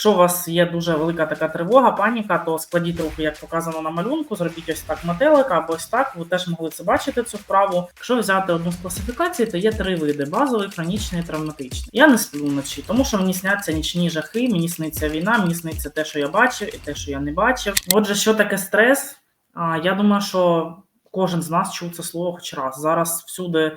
Якщо у вас є дуже велика така тривога, паніка, то складіть руки, як показано на малюнку, зробіть ось так метелика або ось так. Ви теж могли це бачити цю вправу. Якщо взяти одну з класифікацій, то є три види: базовий, хронічний, травматичний. Я не сплю вночі, тому що мені сняться нічні жахи, мені сниться війна, мені сниться те, що я бачив, і те, що я не бачив. Отже, що таке стрес? А, Я думаю, що кожен з нас чув це слово хоч раз. Зараз всюди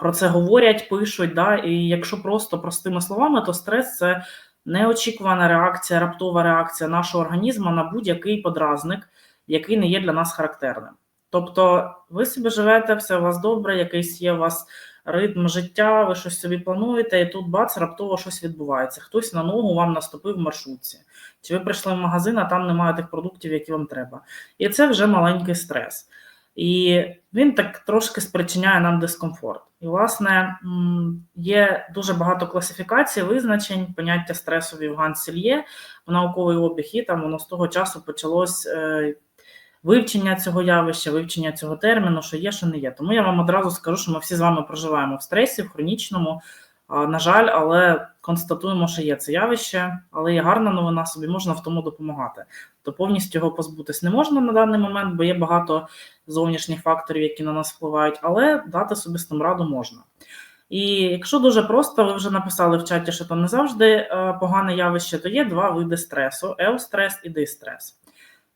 про це говорять, пишуть. Да? І якщо просто простими словами, то стрес це неочікувана реакція, раптова реакція нашого організму на будь-який подразник, який не є для нас характерним. Тобто, ви собі живете, все у вас добре, якийсь є у вас ритм життя, ви щось собі плануєте, і тут бац, раптово щось відбувається. Хтось на ногу вам наступив в маршрутці. Чи ви прийшли в магазин, а там немає тих продуктів, які вам треба. І це вже маленький стрес. І він так трошки спричиняє нам дискомфорт. І, власне, є дуже багато класифікацій, визначень, поняття стресу в Євган в науковий обіг, і там воно з того часу почалось е, вивчення цього явища, вивчення цього терміну, що є, що не є. Тому я вам одразу скажу, що ми всі з вами проживаємо в стресі, в хронічному. На жаль, але констатуємо, що є це явище, але є гарна новина, собі можна в тому допомагати. То повністю його позбутись не можна на даний момент, бо є багато зовнішніх факторів, які на нас впливають, але дати собі з тим раду можна. І якщо дуже просто, ви вже написали в чаті, що то не завжди е, погане явище, то є два види стресу: еустрес і дистрес.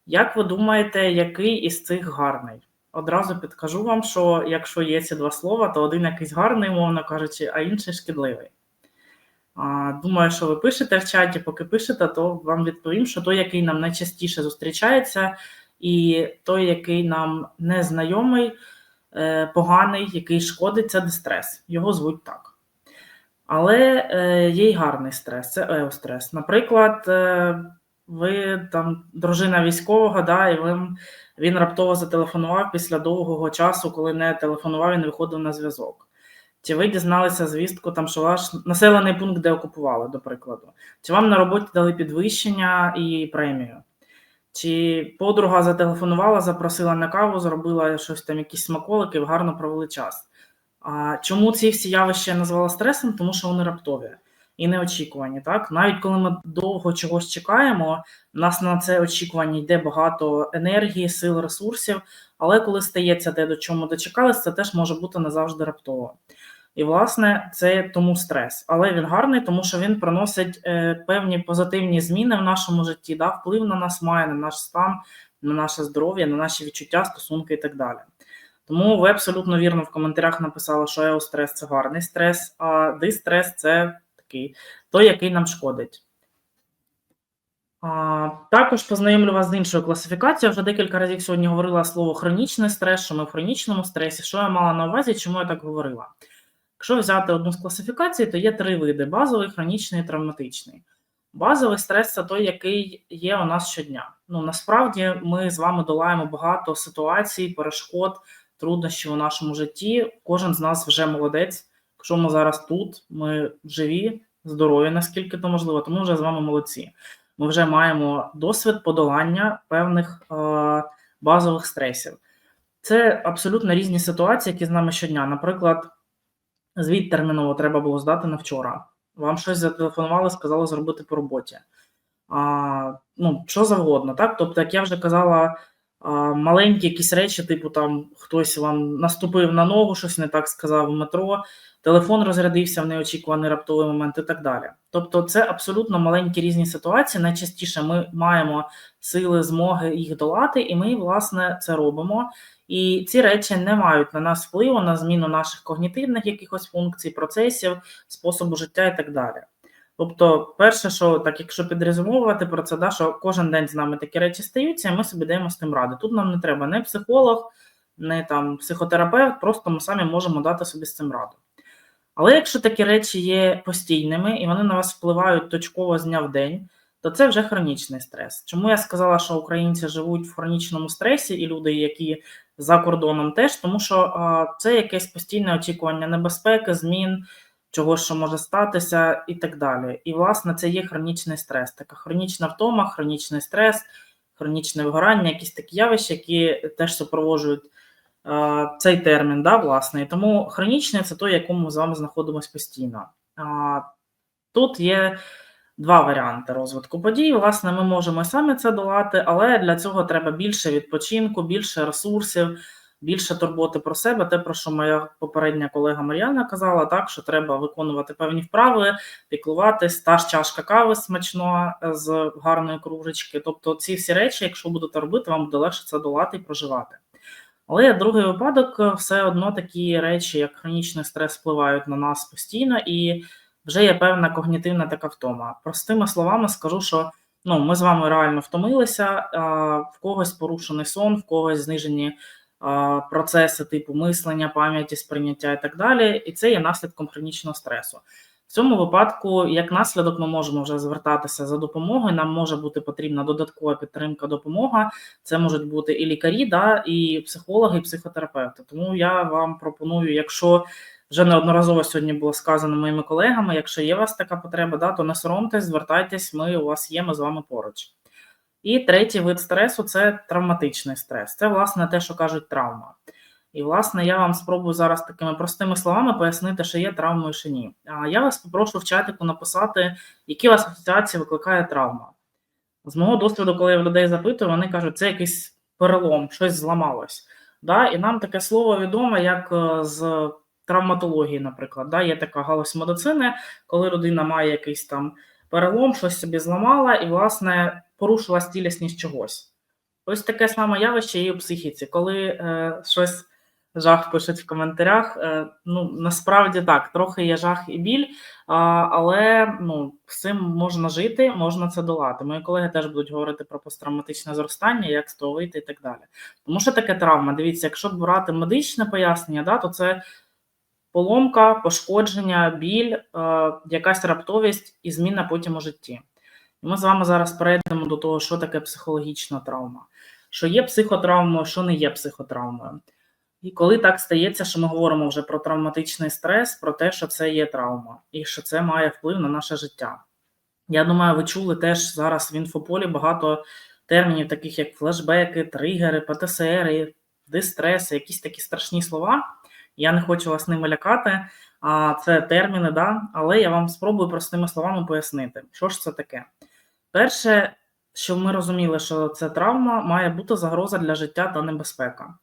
Як ви думаєте, який із цих гарний? Одразу підкажу вам, що якщо є ці два слова, то один якийсь гарний, мовно кажучи, а інший шкідливий. Думаю, що ви пишете в чаті, поки пишете, то вам відповім, що той, який нам найчастіше зустрічається, і той, який нам незнайомий, е, поганий, який шкодить, це дистрес. Його звуть так. Але е, є й гарний стрес, це еострес. Наприклад, е, ви там дружина військового, да, і він, він раптово зателефонував після довгого часу, коли не телефонував, він виходив на зв'язок. Чи ви дізналися звістку, там, що ваш населений пункт, де окупували, до прикладу? Чи вам на роботі дали підвищення і премію? Чи подруга зателефонувала, запросила на каву, зробила щось там, якісь смаколики, гарно провели час? А Чому ці всі явища я назвала стресом? Тому що вони раптові і неочікувані. Так? Навіть коли ми довго чогось чекаємо, у нас на це очікування йде багато енергії, сил, ресурсів, але коли стається те, до чому дочекалися, це теж може бути не завжди раптово. І, власне, це тому стрес. Але він гарний, тому що він приносить е, певні позитивні зміни в нашому житті, да, вплив на нас має, на наш стан, на наше здоров'я, на наші відчуття, стосунки і так далі. Тому ви абсолютно вірно в коментарях написали, що еострес це гарний стрес, а дистрес це такий той, який нам шкодить. А, Також познайомлю вас з іншою класифікацією. Вже декілька разів сьогодні говорила слово хронічний стрес, що ми в хронічному стресі. Що я мала на увазі, чому я так говорила? Якщо взяти одну з класифікацій, то є три види: базовий, хронічний і травматичний. Базовий стрес це той, який є у нас щодня. Ну насправді ми з вами долаємо багато ситуацій, перешкод, труднощів у нашому житті. Кожен з нас вже молодець. Якщо ми зараз тут, ми живі, здорові, наскільки то можливо, тому вже з вами молодці. Ми вже маємо досвід подолання певних е, базових стресів. Це абсолютно різні ситуації, які з нами щодня. Наприклад, звіт терміново треба було здати на вчора. Вам щось зателефонували, сказали зробити по роботі. А, Ну, що завгодно, так? Тобто, як я вже казала, маленькі якісь речі, типу там хтось вам наступив на ногу, щось не так сказав в метро, телефон розрядився в неочікуваний раптовий момент і так далі. Тобто, це абсолютно маленькі різні ситуації. Найчастіше ми маємо сили, змоги їх долати, і ми, власне, це робимо. І ці речі не мають на нас впливу на зміну наших когнітивних якихось функцій, процесів, способу життя і так далі. Тобто, перше, що так, якщо підрезумовувати про це, да, що кожен день з нами такі речі стаються, і ми собі даємо з тим ради. Тут нам не треба не психолог, не там психотерапевт, просто ми самі можемо дати собі з цим раду. Але якщо такі речі є постійними і вони на вас впливають точково з дня в день, то це вже хронічний стрес. Чому я сказала, що українці живуть в хронічному стресі, і люди, які за кордоном, теж тому, що а, це якесь постійне очікування небезпеки, змін, чого що може статися, і так далі. І, власне, це є хронічний стрес, така хронічна втома, хронічний стрес, хронічне вигорання, якісь такі явища, які теж супроводжують а, цей термін, да, власне. І тому хронічний це той, якому ми з вами знаходимося постійно. А, Тут є два варіанти розвитку подій. Власне, ми можемо самі це долати, але для цього треба більше відпочинку, більше ресурсів, більше турботи про себе. Те, про що моя попередня колега Мар'яна казала, так що треба виконувати певні вправи, піклуватись, та ж чашка кави смачно е, з гарної кружечки. Тобто, ці всі речі, якщо будете робити, вам буде легше це долати і проживати. Але другий випадок, е, все одно такі речі, як хронічний стрес, впливають на нас постійно, і вже є певна когнітивна така втома. Простими словами скажу, що ну, ми з вами реально втомилися, в когось порушений сон, в когось знижені процеси типу мислення, пам'яті, сприйняття і так далі. І це є наслідком хронічного стресу. В цьому випадку, як наслідок, ми можемо вже звертатися за допомогою. Нам може бути потрібна додаткова підтримка, допомога. Це можуть бути і лікарі, да, і психологи, і психотерапевти. Тому я вам пропоную, якщо вже неодноразово сьогодні було сказано моїми колегами, якщо є у вас така потреба, да, то не соромтесь, звертайтесь, ми у вас є, ми з вами поруч. І третій вид стресу це травматичний стрес. Це, власне, те, що кажуть травма. І, власне, я вам спробую зараз такими простими словами пояснити, що є травмою, що ні. А я вас попрошу в чатику написати, які у вас асоціації викликає травма. З мого досвіду, коли я в людей запитую, вони кажуть, це якийсь перелом, щось зламалось. Да? І нам таке слово відоме, як е, з травматології, наприклад. Да? Є така галузь медицини, коли людина має якийсь там перелом, щось собі зламала і, власне, порушила стілісність чогось. Ось таке саме явище є у психіці, коли е, щось жах пишуть в коментарях. Е, ну, насправді так, трохи є жах і біль, а, але ну, з цим можна жити, можна це долати. Мої колеги теж будуть говорити про посттравматичне зростання, як з того вийти і так далі. Тому що таке травма? Дивіться, якщо брати медичне пояснення, да, то це поломка, пошкодження, біль, е, якась раптовість і зміна потім у житті. Ми з вами зараз перейдемо до того, що таке психологічна травма, що є психотравмою, що не є психотравмою. І коли так стається, що ми говоримо вже про травматичний стрес, про те, що це є травма, і що це має вплив на наше життя. Я думаю, ви чули теж зараз в інфополі багато термінів, таких як флешбеки, тригери, ПТСР, дистреси, якісь такі страшні слова. Я не хочу вас ними лякати, а це терміни, да? але я вам спробую простими словами пояснити, що ж це таке. Перше, щоб ми розуміли, що це травма, має бути загроза для життя та небезпека.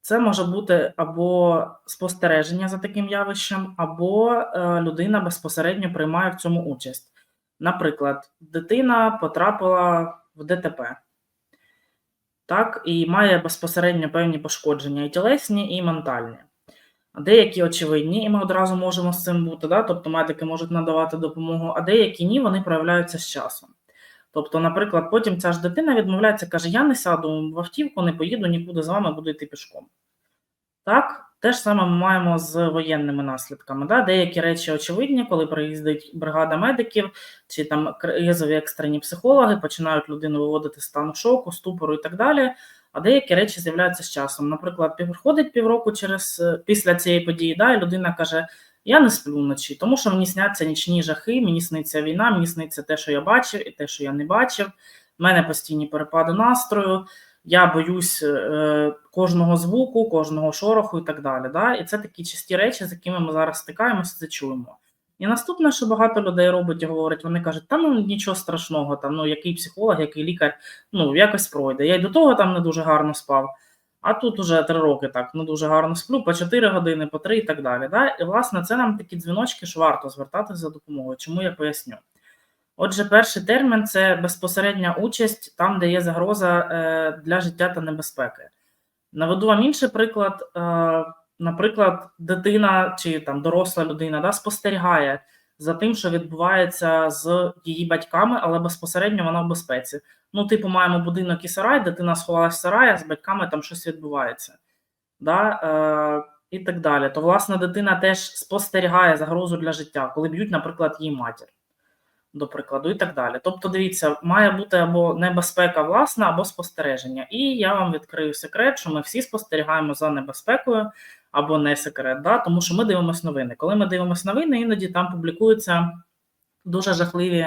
Це може бути або спостереження за таким явищем, або е, людина безпосередньо приймає в цьому участь. Наприклад, дитина потрапила в ДТП, так, і має безпосередньо певні пошкодження і тілесні, і ментальні. Деякі очевидні, і ми одразу можемо з цим бути, да? тобто медики можуть надавати допомогу, а деякі ні, вони проявляються з часом. Тобто, наприклад, потім ця ж дитина відмовляється, каже: Я не сяду в автівку, не поїду нікуди з вами, буду йти пішком. Так, те ж саме ми маємо з воєнними наслідками. Да? Деякі речі очевидні, коли приїздить бригада медиків чи там кризові екстрені психологи, починають людину виводити з стану шоку, ступору і так далі. А деякі речі з'являються з часом. Наприклад, проходить півроку через після цієї події, да, і людина каже: Я не сплю вночі, тому що мені сняться нічні жахи, мені сниться війна, мені сниться те, що я бачив, і те, що я не бачив. У мене постійні перепади настрою. Я боюсь е, кожного звуку, кожного шороху і так далі. Да? І це такі часті речі, з якими ми зараз стикаємося, це чуємо. І наступне, що багато людей робить і говорять, вони кажуть, та ну нічого страшного, там ну який психолог, який лікар, ну якось пройде. Я й до того там не дуже гарно спав. А тут уже три роки так не дуже гарно сплю, по 4 години, по 3 і так далі. Да? І власне це нам такі дзвіночки, що варто звертатися за допомогою. Чому я поясню? Отже, перший термін це безпосередня участь там, де є загроза е, для життя та небезпеки. Наведу вам інший приклад. Е, наприклад, дитина чи там доросла людина да, спостерігає за тим, що відбувається з її батьками, але безпосередньо вона в безпеці. Ну, типу, маємо будинок і сарай, дитина сховалася в сарай, а з батьками там щось відбувається. Да? Е, І так далі. То, власне, дитина теж спостерігає загрозу для життя, коли б'ють, наприклад, її матір до прикладу, і так далі. Тобто, дивіться, має бути або небезпека власна, або спостереження. І я вам відкрию секрет, що ми всі спостерігаємо за небезпекою або не секрет, да? тому що ми дивимося новини. Коли ми дивимося новини, іноді там публікуються дуже жахливі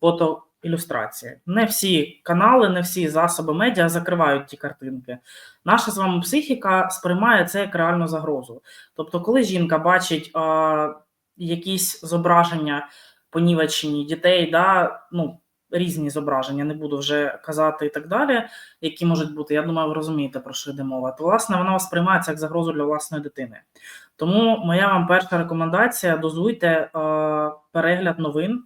фото. Ілюстрації. Не всі канали, не всі засоби медіа закривають ті картинки. Наша з вами психіка сприймає це як реальну загрозу. Тобто, коли жінка бачить а, якісь зображення понівечені дітей, да, ну, різні зображення, не буду вже казати і так далі, які можуть бути. Я думаю, ви розумієте, про що йде мова. То, власне, вона сприймається як загрозу для власної дитини. Тому моя вам перша рекомендація: дозуйте е, перегляд новин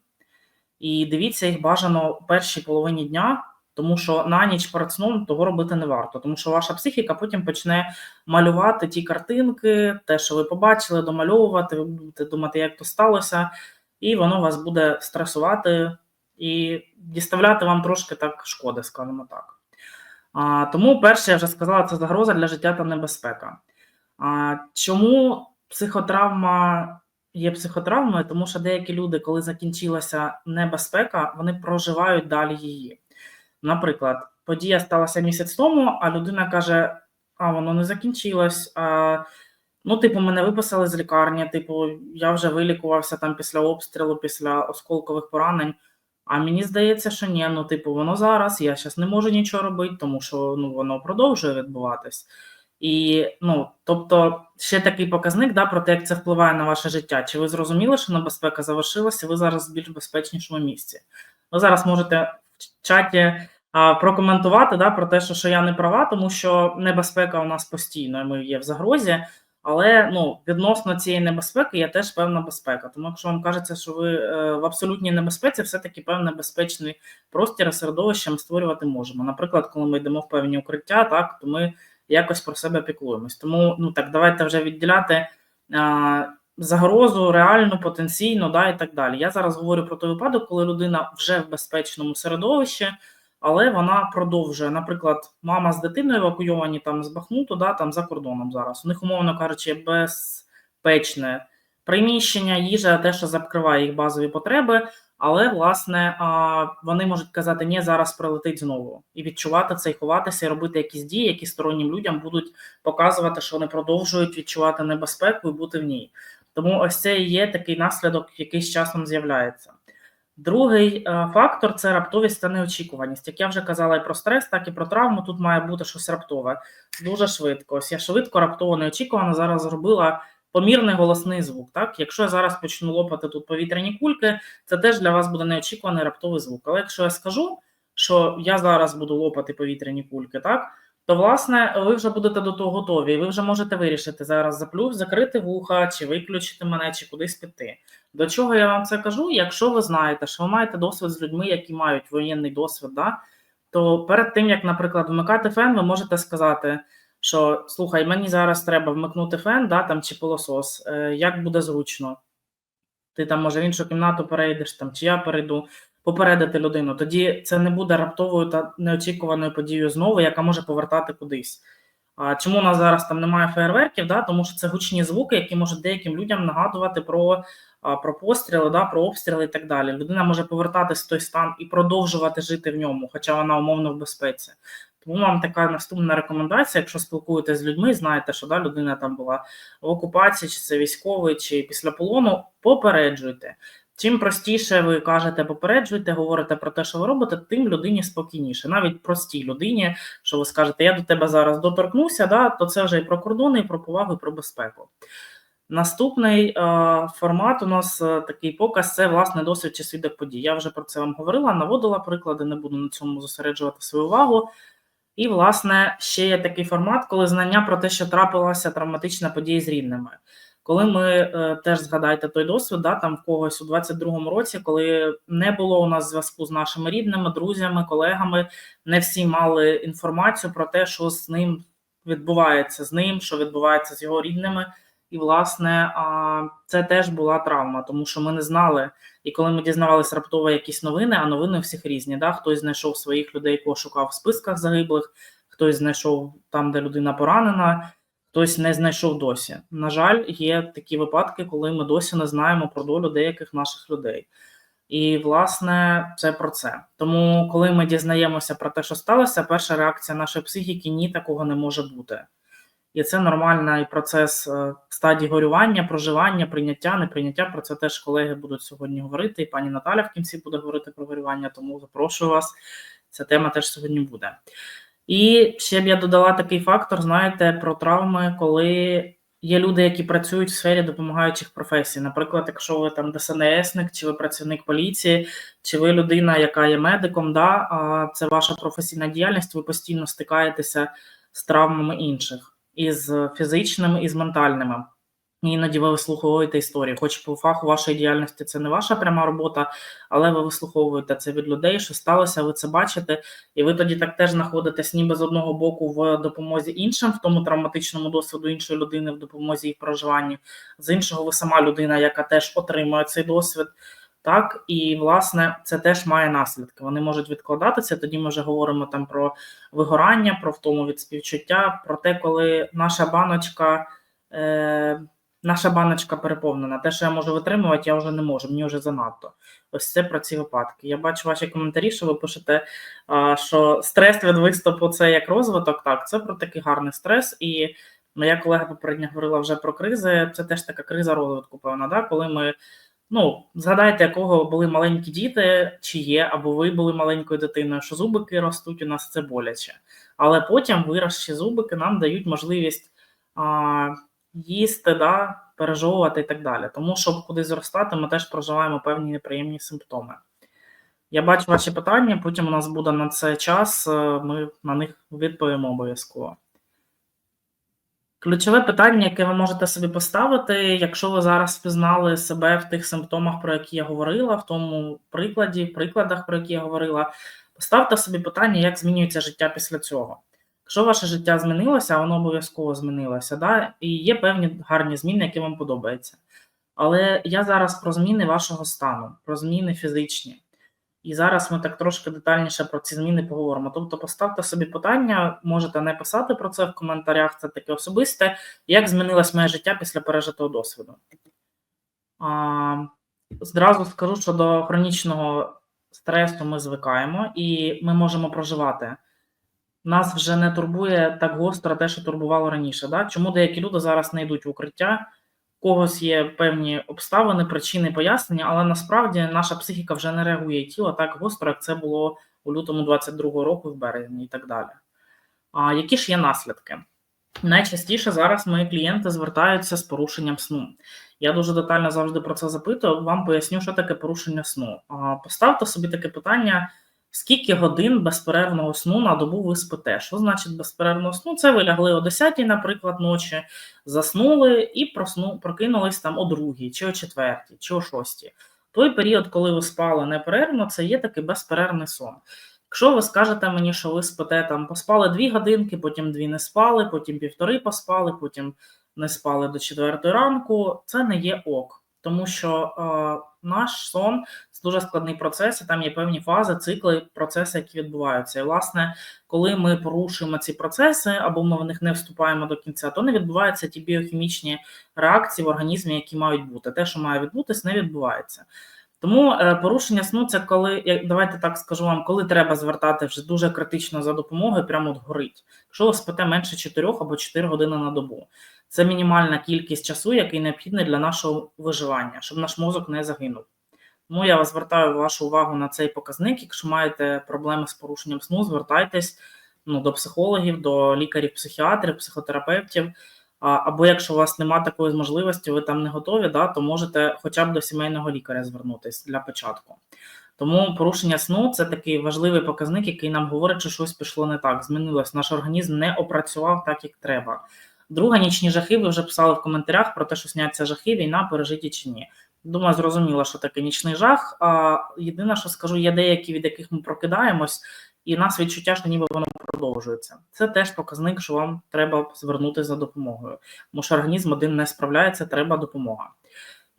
і дивіться їх бажано в першій половині дня. Тому що на ніч перед сном того робити не варто, тому що ваша психіка потім почне малювати ті картинки, те, що ви побачили, домальовувати, ви будете думати, як то сталося, і воно вас буде стресувати і діставляти вам трошки так шкоди, скажімо так. А, Тому, перше, я вже сказала, це загроза для життя та небезпека. А, Чому психотравма є психотравмою? Тому що деякі люди, коли закінчилася небезпека, вони проживають далі її. Наприклад, подія сталася місяць тому, а людина каже: а воно не закінчилось. А, Ну, типу, мене виписали з лікарні, типу, я вже вилікувався там після обстрілу, після осколкових поранень. А мені здається, що ні, ну, типу, воно зараз, я зараз не можу нічого робити, тому що ну, воно продовжує відбуватись. І, ну, тобто, ще такий показник да, про те, як це впливає на ваше життя. Чи ви зрозуміли, що небезпека завершилася, ви зараз в більш безпечнішому місці? Ви зараз можете в чаті а, прокоментувати да, про те, що, що я не права, тому що небезпека у нас постійно, ми є в загрозі. Але ну, відносно цієї небезпеки є теж певна безпека. Тому, якщо вам кажеться, що ви е, в абсолютній небезпеці, все-таки певний безпечний простір середовище ми створювати можемо. Наприклад, коли ми йдемо в певні укриття, так то ми якось про себе піклуємось. Тому ну так, давайте вже відділяти е, загрозу, реальну, потенційну, да, і так далі. Я зараз говорю про той випадок, коли людина вже в безпечному середовищі але вона продовжує. Наприклад, мама з дитиною евакуйовані там з Бахмуту, да, там за кордоном зараз. У них, умовно кажучи, безпечне приміщення, їжа, те, що закриває їх базові потреби. Але власне вони можуть казати, ні, зараз прилетить знову, і відчувати це, і ховатися, і робити якісь дії, які стороннім людям будуть показувати, що вони продовжують відчувати небезпеку і бути в ній. Тому ось це і є такий наслідок, який з часом з'являється. Другий е, фактор це раптовість та неочікуваність. Як я вже казала і про стрес, так і про травму. Тут має бути щось раптове. Дуже швидко. Ось я швидко, раптово неочікувано зараз зробила помірний голосний звук. Так, Якщо я зараз почну лопати тут повітряні кульки, це теж для вас буде неочікуваний раптовий звук. Але якщо я скажу, що я зараз буду лопати повітряні кульки, так то власне ви вже будете до того готові, ви вже можете вирішити зараз заплюв, закрити вуха, чи виключити мене, чи кудись піти. До чого я вам це кажу? Якщо ви знаєте, що ви маєте досвід з людьми, які мають воєнний досвід, да, то перед тим як, наприклад, вмикати фен, ви можете сказати, що слухай, мені зараз треба вмикнути фен, да, там чи пилосос, е, як буде зручно. Ти там, може, в іншу кімнату перейдеш, там, чи я перейду попередити людину. Тоді це не буде раптовою та неочікуваною подією знову, яка може повертати кудись. А чому у нас зараз там немає фейерверків? Да? Тому що це гучні звуки, які можуть деяким людям нагадувати про про постріли, да, про обстріли і так далі. Людина може повертатись в той стан і продовжувати жити в ньому, хоча вона умовно в безпеці. Тому вам така наступна рекомендація, якщо спілкуєтесь з людьми, знаєте, що да, людина там була в окупації, чи це військовий, чи після полону, попереджуйте. Чим простіше ви кажете, попереджуйте, говорите про те, що ви робите, тим людині спокійніше. Навіть простій людині, що ви скажете, я до тебе зараз доторкнуся, да, то це вже і про кордони, і про повагу, і про безпеку. Наступний е, формат у нас е, такий показ це власне досвід чи свідок подій. Я вже про це вам говорила, наводила приклади, не буду на цьому зосереджувати свою увагу. І, власне, ще є такий формат, коли знання про те, що трапилася травматична подія з рідними. Коли ми е, теж згадайте той досвід, да, там в когось у 22-му році, коли не було у нас зв'язку з нашими рідними, друзями, колегами, не всі мали інформацію про те, що з ним відбувається з ним, що відбувається з його рідними. І, власне, це теж була травма, тому що ми не знали. І коли ми дізнавалися раптово якісь новини, а новини всіх різні. Да? Хтось знайшов своїх людей, кого шукав в списках загиблих, хтось знайшов там, де людина поранена, хтось не знайшов досі. На жаль, є такі випадки, коли ми досі не знаємо про долю деяких наших людей. І, власне, це про це. Тому, коли ми дізнаємося про те, що сталося, перша реакція нашої психіки ні, такого не може бути. І це нормальний процес е, стадії горювання, проживання, прийняття, неприйняття. Про це теж колеги будуть сьогодні говорити. І пані Наталя в кінці буде говорити про горювання, тому запрошую вас. Ця тема теж сьогодні буде. І ще б я додала такий фактор: знаєте, про травми, коли Є люди, які працюють в сфері допомагаючих професій. Наприклад, якщо ви там ДСНСник, чи ви працівник поліції, чи ви людина, яка є медиком, да, а це ваша професійна діяльність, ви постійно стикаєтеся з травмами інших, із фізичними, і з ментальними. Іноді ви вислуховуєте історії, хоч по фаху вашої діяльності це не ваша пряма робота, але ви вислуховуєте це від людей, що сталося, ви це бачите, і ви тоді так теж знаходитесь ніби з одного боку в допомозі іншим, в тому травматичному досвіду іншої людини в допомозі їх проживанні, з іншого, ви сама людина, яка теж отримує цей досвід. Так, і власне це теж має наслідки. Вони можуть відкладатися. Тоді ми вже говоримо там про вигорання, про втому від співчуття, про те, коли наша баночка. Е- Наша баночка переповнена. Те, що я можу витримувати, я вже не можу, мені вже занадто. Ось це про ці випадки. Я бачу ваші коментарі, що ви пишете, що стрес від виступу це як розвиток. Так, це про такий гарний стрес. І моя колега попередньо говорила вже про кризи. Це теж така криза розвитку, певна, да? коли ми. Ну, згадайте, якого були маленькі діти, чи є, або ви були маленькою дитиною, що зубики ростуть, у нас це боляче. Але потім виросші зубики нам дають можливість. А, їсти, да, пережовувати і так далі. Тому, щоб кудись зростати, ми теж проживаємо певні неприємні симптоми. Я бачу ваші питання, потім у нас буде на це час, е, ми на них відповімо обов'язково. Ключове питання, яке ви можете собі поставити, якщо ви зараз впізнали себе в тих симптомах, про які я говорила, в тому прикладі, прикладах, про які я говорила, поставте собі питання, як змінюється життя після цього. Якщо ваше життя змінилося, воно обов'язково змінилося, да? і є певні гарні зміни, які вам подобаються. Але я зараз про зміни вашого стану, про зміни фізичні. І зараз ми так трошки детальніше про ці зміни поговоримо. Тобто, поставте собі питання, можете не писати про це в коментарях, це таке особисте, як змінилось моє життя після пережитого досвіду. А, Зразу скажу, що до хронічного стресу ми звикаємо і ми можемо проживати нас вже не турбує так гостро те, що турбувало раніше. Да? Чому деякі люди зараз не йдуть в укриття? У когось є певні обставини, причини, пояснення, але насправді наша психіка вже не реагує тіло так гостро, як це було у лютому 22-го року, в березні і так далі. А які ж є наслідки? Найчастіше зараз мої клієнти звертаються з порушенням сну. Я дуже детально завжди про це запитую. Вам поясню, що таке порушення сну. Поставте собі таке питання. Скільки годин безперервного сну на добу ви спите? Що значить безперервного сну? Це ви лягли о 10 наприклад, ночі, заснули і просну, прокинулись там о 2 чи о 4 чи о 6 Той період, коли ви спали неперервно, це є такий безперервний сон. Якщо ви скажете мені, що ви спите там, поспали 2 годинки, потім 2 не спали, потім півтори поспали, потім не спали до 4 ранку, це не є ок. Тому що е, наш сон це дуже складний процес, і там є певні фази, цикли, процеси, які відбуваються. І, власне, коли ми порушуємо ці процеси або ми в них не вступаємо до кінця, то не відбуваються ті біохімічні реакції в організмі, які мають бути. Те, що має відбутись, не відбувається. Тому е, порушення сну це коли, давайте так скажу вам, коли треба звертати вже дуже критично за допомогою, прямо от горить. Якщо ви спите менше 4 або 4 години на добу. Це мінімальна кількість часу, який необхідний для нашого виживання, щоб наш мозок не загинув. Тому я звертаю вашу увагу на цей показник. Якщо маєте проблеми з порушенням сну, звертайтесь ну, до психологів, до лікарів-психіатрів, психотерапевтів. Або якщо у вас немає такої можливості, ви там не готові, да, то можете хоча б до сімейного лікаря звернутися для початку. Тому порушення сну це такий важливий показник, який нам говорить, що щось пішло не так. Змінилось. Наш організм не опрацював так, як треба. Друга нічні жахи, ви вже писали в коментарях про те, що сняться жахи, війна, пережиті чи ні. Думаю, зрозуміло, що таке нічний жах. А єдине, що скажу, є деякі, від яких ми прокидаємось, і нас відчуття, що ніби воно продовжується. Це теж показник, що вам треба звернутися за допомогою. Тому що організм один не справляється, треба допомога.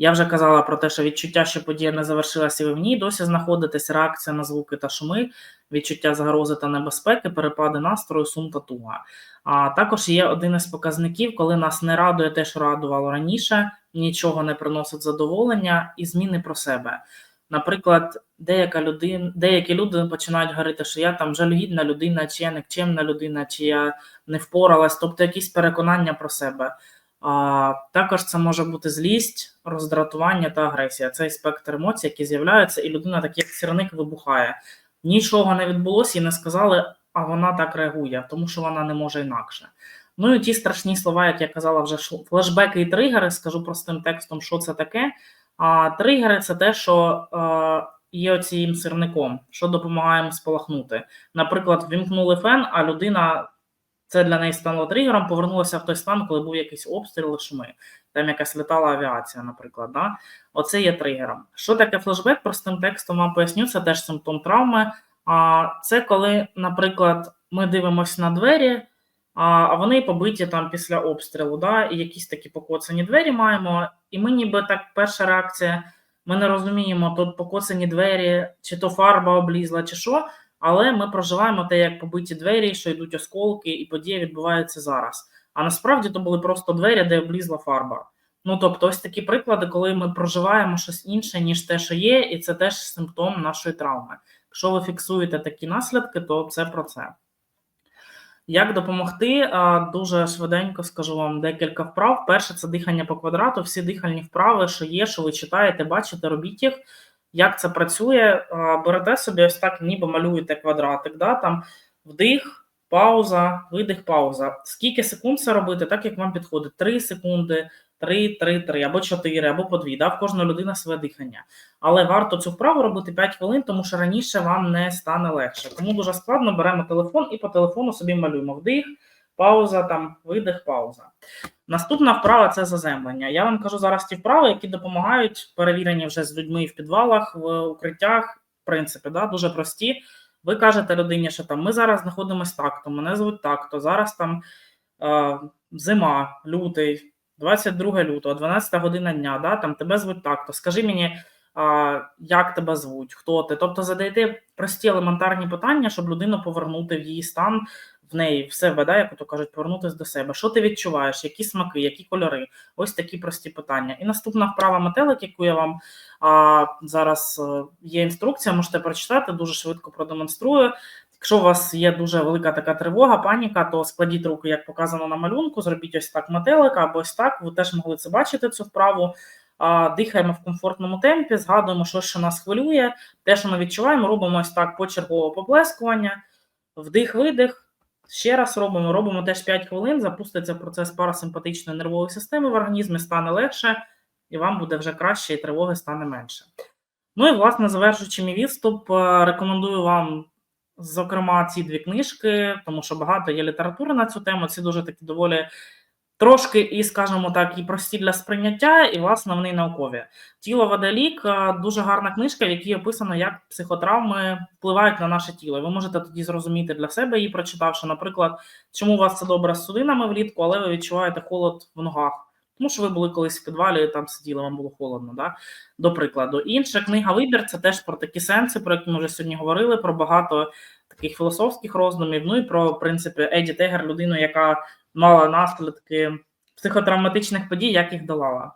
Я вже казала про те, що відчуття, що подія не завершилася, ви в ній досі знаходитесь, реакція на звуки та шуми, відчуття загрози та небезпеки, перепади настрою, сум та туга. А також є один із показників, коли нас не радує те, що радувало раніше, нічого не приносить задоволення і зміни про себе. Наприклад, деяка людина, деякі люди починають говорити, що я там жалюгідна людина, чи я нікчемна людина, чи я не впоралась, тобто якісь переконання про себе. А, Також це може бути злість, роздратування та агресія. Цей спектр емоцій, які з'являються, і людина, так як сірник, вибухає. Нічого не відбулося і не сказали, а вона так реагує, тому що вона не може інакше. Ну і ті страшні слова, як я казала, вже флешбеки і тригери. Скажу простим текстом, що це таке. А тригери це те, що е, є оцім сирником, що допомагає йому спалахнути. Наприклад, вімкнули фен, а людина це для неї стало тригером, повернулася в той стан, коли був якийсь обстріл шуми. Там якась літала авіація, наприклад. Да? Оце є тригером. Що таке флешбек? Простим текстом вам поясню, це теж симптом травми. А це коли, наприклад, ми дивимося на двері, а вони побиті там після обстрілу, да? і якісь такі покоцані двері маємо. І ми ніби так, перша реакція, ми не розуміємо, тут покоцані двері, чи то фарба облізла, чи що. Але ми проживаємо те, як побиті двері, що йдуть осколки, і подія відбувається зараз. А насправді то були просто двері, де облізла фарба. Ну тобто, ось такі приклади, коли ми проживаємо щось інше, ніж те, що є, і це теж симптом нашої травми. Якщо ви фіксуєте такі наслідки, то це про це. Як допомогти? Дуже швиденько скажу вам декілька вправ. Перше це дихання по квадрату. Всі дихальні вправи, що є, що ви читаєте, бачите, робіть їх. Як це працює? Берете собі ось так, ніби малюєте квадратик, да? там вдих, пауза, видих, пауза. Скільки секунд це робити, так як вам підходить? 3 секунди, 3, 3, 3, або 4, або по 2. Да? В кожної людини своє дихання. Але варто цю вправу робити 5 хвилин, тому що раніше вам не стане легше. Кому дуже складно, беремо телефон і по телефону собі малюємо вдих, пауза, там, видих, пауза. Наступна вправа це заземлення. Я вам кажу зараз ті вправи, які допомагають, перевірені вже з людьми в підвалах, в укриттях, в принципі, да, дуже прості. Ви кажете людині, що там ми зараз знаходимося так, то мене звуть так, то зараз там е, зима, лютий, 22 лютого, 12 година дня, да, там тебе звуть так, то скажи мені, а, як тебе звуть, хто ти. Тобто задайте прості елементарні питання, щоб людину повернути в її стан, в неї в себе, як то кажуть, повернутися до себе. Що ти відчуваєш, які смаки, які кольори? Ось такі прості питання. І наступна вправа метелик, яку я вам а, зараз е, є інструкція, можете прочитати, дуже швидко продемонструю. Якщо у вас є дуже велика така тривога, паніка, то складіть руки, як показано на малюнку, зробіть ось так метелика або ось так. Ви теж могли це бачити, цю вправу. Дихаємо в комфортному темпі, згадуємо, що, що нас хвилює, те, що ми відчуваємо, робимо ось так почергово поплескування, вдих-видих. Ще раз робимо, робимо теж 5 хвилин, запуститься процес парасимпатичної нервової системи в організмі, стане легше, і вам буде вже краще, і тривоги стане менше. Ну і, власне, завершуючи мій відступ, е, рекомендую вам, зокрема, ці дві книжки, тому що багато є літератури на цю тему. Ці дуже такі доволі трошки і, скажімо так, і прості для сприйняття, і, власне, вони наукові. Тіло веде лік е, дуже гарна книжка, в якій описано, як психотравми впливають на наше тіло. Ви можете тоді зрозуміти для себе її, прочитавши, наприклад, чому у вас це добре з судинами влітку, але ви відчуваєте холод в ногах. Тому що ви були колись в підвалі, там сиділи, вам було холодно. Да? До прикладу, інша книга Вибір це теж про такі сенси, про які ми вже сьогодні говорили, про багато таких філософських роздумів. Ну і про в принципі Еді Тегер, людину, яка мала наслідки психотравматичних подій, як їх долала.